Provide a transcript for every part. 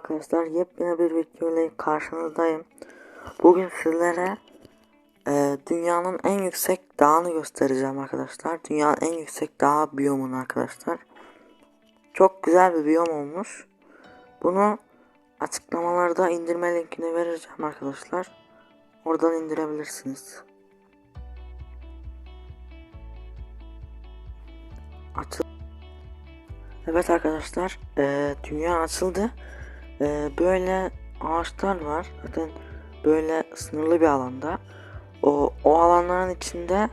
arkadaşlar yepyeni bir video ile karşınızdayım. Bugün sizlere e, dünyanın en yüksek dağını göstereceğim arkadaşlar. Dünyanın en yüksek dağ biyomunu arkadaşlar. Çok güzel bir biyom olmuş. Bunu açıklamalarda indirme linkini vereceğim arkadaşlar. Oradan indirebilirsiniz. Açıl Evet arkadaşlar, eee, dünya açıldı. Eee, böyle ağaçlar var. Zaten böyle sınırlı bir alanda. O, o alanların içinde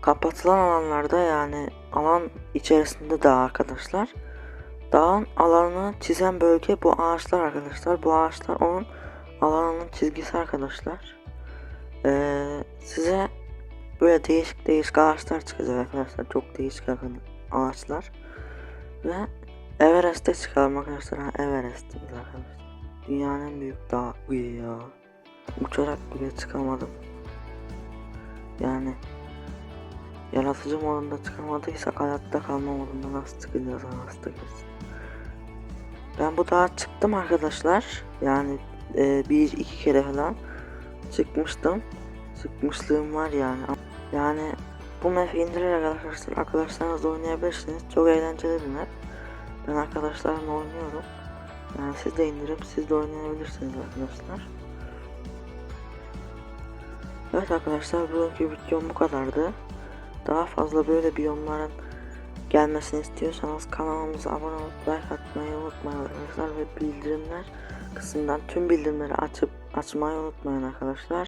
kapatılan alanlarda yani alan içerisinde dağ arkadaşlar. Dağın alanını çizen bölge bu ağaçlar arkadaşlar. Bu ağaçlar onun alanının çizgisi arkadaşlar. Eee, size böyle değişik değişik ağaçlar çıkacak arkadaşlar. Çok değişik ağaçlar. Ve Everest'e çıkalım arkadaşlar. Ha, arkadaşlar. Dünyanın en büyük dağı Uy ya. Uçarak bile çıkamadım. Yani yaratıcı modunda çıkamadıysak hayatta kalma modunda nasıl çıkacağız nasıl çıkacağız. Ben bu dağa çıktım arkadaşlar. Yani e, bir iki kere falan çıkmıştım. Çıkmışlığım var yani. Yani bu map indirerek arkadaşlar arkadaşlarınızla oynayabilirsiniz. Çok eğlenceli bir map. Ben arkadaşlarımla oynuyorum. Yani siz de indirip siz de oynayabilirsiniz arkadaşlar. Evet arkadaşlar bugünkü videom bu kadardı. Daha fazla böyle biyomların gelmesini istiyorsanız kanalımıza abone olup like atmayı unutmayın arkadaşlar ve bildirimler kısmından tüm bildirimleri açıp açmayı unutmayın arkadaşlar.